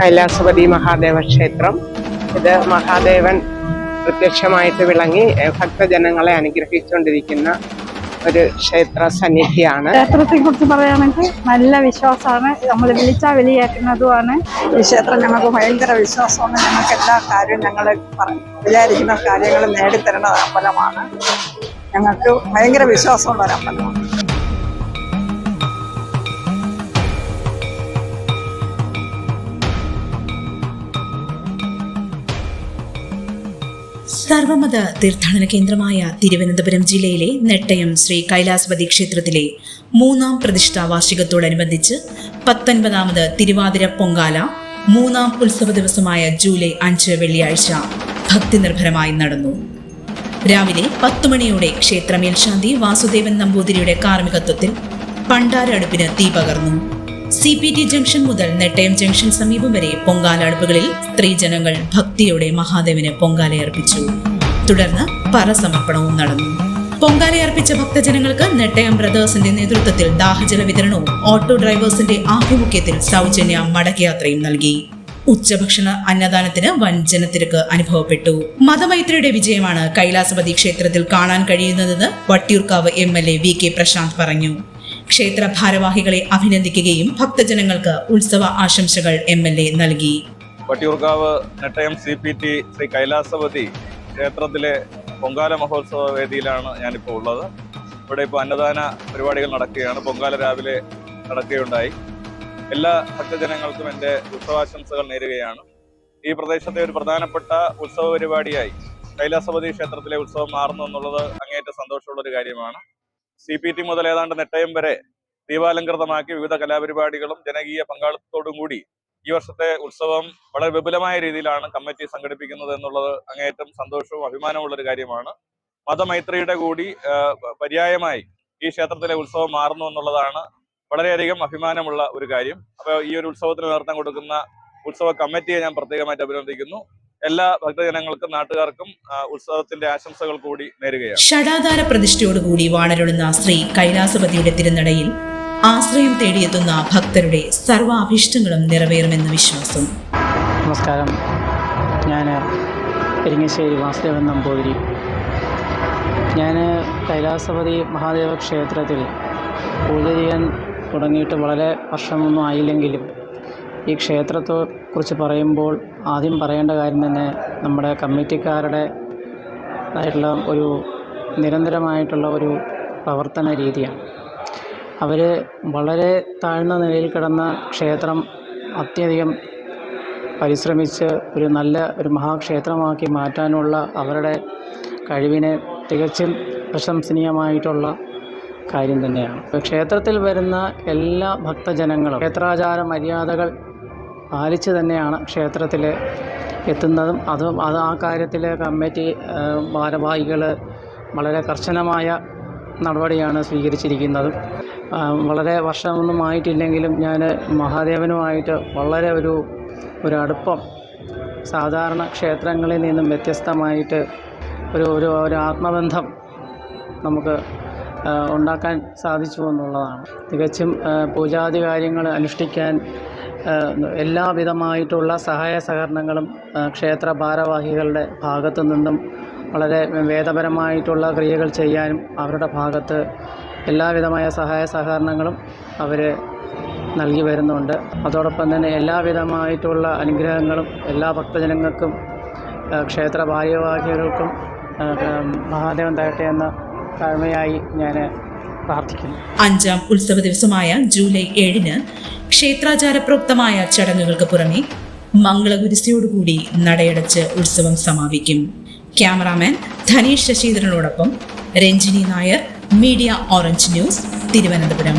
കൈലാസപതി മഹാദേവ ക്ഷേത്രം ഇത് മഹാദേവൻ പ്രത്യക്ഷമായിട്ട് വിളങ്ങി ഭക്തജനങ്ങളെ അനുഗ്രഹിച്ചുകൊണ്ടിരിക്കുന്ന ഒരു ക്ഷേത്ര സന്നിധിയാണ്. ക്ഷേത്രത്തെ കുറിച്ച് പറയുകയാണെങ്കിൽ നല്ല വിശ്വാസമാണ്. നമ്മൾ വിളിച്ചാൽ വിളിയേക്കുന്നതുമാണ്. ഈ ക്ഷേത്രം ഞങ്ങൾക്ക് ഭയങ്കര വിശ്വാസമാണ്. ഞങ്ങൾക്ക് എല്ലാ കാര്യവും ഞങ്ങൾ വിചാരിക്കുന്ന കാര്യങ്ങൾ നേടിത്തരുന്ന അമ്പലമാണ്. ഞങ്ങൾക്ക് ഭയങ്കര വിശ്വാസമുള്ള ഒരു അമ്പലമാണ്. സർവമത തീർത്ഥാടന കേന്ദ്രമായ തിരുവനന്തപുരം ജില്ലയിലെ നെട്ടയം ശ്രീ കൈലാസപതി ക്ഷേത്രത്തിലെ മൂന്നാം പ്രതിഷ്ഠാ വാർഷികത്തോടനുബന്ധിച്ച് പത്തൊൻപതാമത് തിരുവാതിര പൊങ്കാല മൂന്നാം ഉത്സവ ദിവസമായ ജൂലൈ അഞ്ച് വെള്ളിയാഴ്ച ഭക്തി നിർഭരമായി നടന്നു. രാവിലെ പത്തു മണിയോടെ ക്ഷേത്ര മേൽശാന്തി വാസുദേവൻ നമ്പൂതിരിയുടെ കാർമ്മികത്വത്തിൽ പണ്ടാരടുപ്പിന് തീ പകർന്നു. സി പി ടി ജംഗ്ഷൻ മുതൽ നെട്ടയം ജംഗ്ഷൻ സമീപം വരെ പൊങ്കാല അടുപ്പുകളിൽ സ്ത്രീജനങ്ങൾ ഭക്തിയോടെ മഹാദേവന് പൊങ്കാലയർപ്പിച്ചു തുടർന്ന് പറസമർപ്പണവും നടന്നു. പൊങ്കാലയർപ്പിച്ച ഭക്തജനങ്ങൾക്ക് നെട്ടയം ബ്രദേഴ്സിന്റെ നേതൃത്വത്തിൽ ദാഹജല വിതരണവും ഓട്ടോ ഡ്രൈവേഴ്സിന്റെ ആഭിമുഖ്യത്തിൽ സൗജന്യ മടക്കയാത്രയും നൽകി. ഉച്ചഭക്ഷണ അന്നദാനത്തിന് വൻ ജനത്തിരക്ക് അനുഭവപ്പെട്ടു. മതമൈത്രിയുടെ വിജയമാണ് കൈലാസപതി ക്ഷേത്രത്തിൽ കാണാൻ കഴിയുന്നതെന്ന് Vattiyoorkavu M L A V K Prasanth പറഞ്ഞു. ക്ഷേത്ര ഭാരവാഹികളെ അഭിനന്ദിക്കുകയും ഭക്തജനങ്ങൾക്ക് ഉത്സവ ആശംസകൾ എം എൽ എ നൽകി. Vattiyoorkavu Nettayam C P T Sree Kailasapathi ക്ഷേത്രത്തിലെ പൊങ്കാല മഹോത്സവ വേദിയിലാണ് ഞാനിപ്പോൾ ഉള്ളത്. ഇവിടെ ഇപ്പോൾ അന്നദാന പരിപാടികൾ നടക്കുകയാണ്. പൊങ്കാല രാവിലെ നടക്കുകയുണ്ടായി. എല്ലാ ഭക്തജനങ്ങൾക്കും എന്റെ ഉത്സവാശംസകൾ നേരുകയാണ്. ഈ പ്രദേശത്തെ ഒരു പ്രധാനപ്പെട്ട ഉത്സവ പരിപാടിയായി കൈലാസപതി ക്ഷേത്രത്തിലെ ഉത്സവം മാറുന്നു എന്നുള്ളത് അങ്ങേയറ്റം സന്തോഷമുള്ള ഒരു കാര്യമാണ്. സി പി ടി മുതൽ ഏതാണ്ട് നെട്ടയം വരെ ദീപാലങ്കൃതമാക്കി വിവിധ കലാപരിപാടികളും ജനകീയ പങ്കാളിത്തത്തോടും കൂടി ഈ വർഷത്തെ ഉത്സവം വളരെ വിപുലമായ രീതിയിലാണ് കമ്മിറ്റി സംഘടിപ്പിക്കുന്നത് എന്നുള്ളത് അങ്ങേയറ്റം സന്തോഷവും അഭിമാനമുള്ള ഒരു കാര്യമാണ്. മതമൈത്രിയുടെ കൂടി പര്യായമായി ഈ ക്ഷേത്രത്തിലെ ഉത്സവം മാറുന്നു എന്നുള്ളതാണ് വളരെയധികം അഭിമാനമുള്ള ഒരു കാര്യം. അപ്പോൾ ഈ ഒരു ഉത്സവത്തിന് നേതൃത്വം കൊടുക്കുന്ന ഉത്സവ കമ്മിറ്റിയെ ഞാൻ പ്രത്യേകമായിട്ട് അഭിനന്ദിക്കുന്നു. എല്ലാ ഭക്തജനങ്ങൾക്കും നാട്ടുകാർക്കും ഉത്സവത്തിന്റെ ആശംസകൾ കൂടി നേരുകയാണ്. ഷടാധാര പ്രതിഷ്ഠയോടുകൂടി വാണരുളുന്ന ശ്രീ കൈലാസപതിയുടെ തിരുനടയിൽ ആശ്രയം തേടിയെത്തുന്ന ഭക്തരുടെ സർവാഭീഷ്ടങ്ങളും നിറവേറുമെന്ന് വിശ്വാസം. നമസ്കാരം. ഞാൻ പെരിങ്ങശ്ശേരി വാസുദേവൻ നമ്പൂതിരി. ഞാൻ കൈലാസപതി മഹാദേവ ക്ഷേത്രത്തിൽ പൂജ ചെയ്യാൻ തുടങ്ങിയിട്ട് വളരെ വർഷമൊന്നും ആയില്ലെങ്കിലും ഈ ക്ഷേത്രത്തെ കുറിച്ച് പറയുമ്പോൾ ആദ്യം പറയേണ്ട കാര്യം തന്നെ നമ്മുടെ കമ്മിറ്റിക്കാരുടെ ആയിട്ടുള്ള ഒരു നിരന്തരമായിട്ടുള്ള ഒരു പ്രവർത്തന രീതിയാണ്. അവർ വളരെ താഴ്ന്ന നിലയിൽ കിടന്ന ക്ഷേത്രം അത്യധികം പരിശ്രമിച്ച് ഒരു നല്ല ഒരു മഹാക്ഷേത്രമാക്കി മാറ്റാനുള്ള അവരുടെ കഴിവിനെ തികച്ചും പ്രശംസനീയമായിട്ടുള്ള കാര്യം തന്നെയാണ്. ക്ഷേത്രത്തിൽ വരുന്ന എല്ലാ ഭക്തജനങ്ങളും ക്ഷേത്രാചാര മര്യാദകൾ പാലിച്ച് തന്നെയാണ് ക്ഷേത്രത്തിൽ എത്തുന്നതും. അതും അത് ആ കാര്യത്തിൽ കമ്മിറ്റി ഭാരവാഹികൾ വളരെ കർശനമായ നടപടിയാണ് സ്വീകരിച്ചിരിക്കുന്നതും. വളരെ വർഷമൊന്നും ആയിട്ടില്ലെങ്കിലും ഞാൻ മഹാദേവനുമായിട്ട് വളരെ ഒരു ഒരു അടുപ്പം സാധാരണ ക്ഷേത്രങ്ങളിൽ നിന്നും വ്യത്യസ്തമായിട്ട് ഒരു ഒരു ഒരു ആത്മബന്ധം നമുക്ക് ഉണ്ടാക്കാൻ സാധിച്ചു എന്നുള്ളതാണ്. തികച്ചും പൂജാതി കാര്യങ്ങൾ അനുഷ്ഠിക്കാൻ എല്ലാവിധമായിട്ടുള്ള സഹായ സഹകരണങ്ങളും ക്ഷേത്ര ഭാരവാഹികളുടെ ഭാഗത്തു നിന്നും വളരെ വേദപരമായിട്ടുള്ള ക്രിയകൾ ചെയ്യാനും അവരുടെ ഭാഗത്ത് എല്ലാവിധമായ സഹായ സഹകരണങ്ങളും അവർ നൽകി വരുന്നുണ്ട്. അതോടൊപ്പം തന്നെ എല്ലാവിധമായിട്ടുള്ള അനുഗ്രഹങ്ങളും എല്ലാ ഭക്തജനങ്ങൾക്കും ക്ഷേത്ര ഭാരവാഹികൾക്കും മഹാദേവൻ തരട്ടെ എന്ന താഴ്മയായി ഞാൻ പ്രാർത്ഥിക്കുന്നു. അഞ്ചാം ഉത്സവ ദിവസമായ ജൂലൈ ഏഴിന് ക്ഷേത്രാചാരപ്രോക്തമായ ചടങ്ങുകൾക്ക് പുറമെ മംഗളഗുരുസിയോടുകൂടി നടയടച്ച് ഉത്സവം സമാപിക്കും. Cameraman Dhaneesh ശശീന്ദ്രനോടൊപ്പം Ranjini Nair media Orange News Thiruvananthapuram.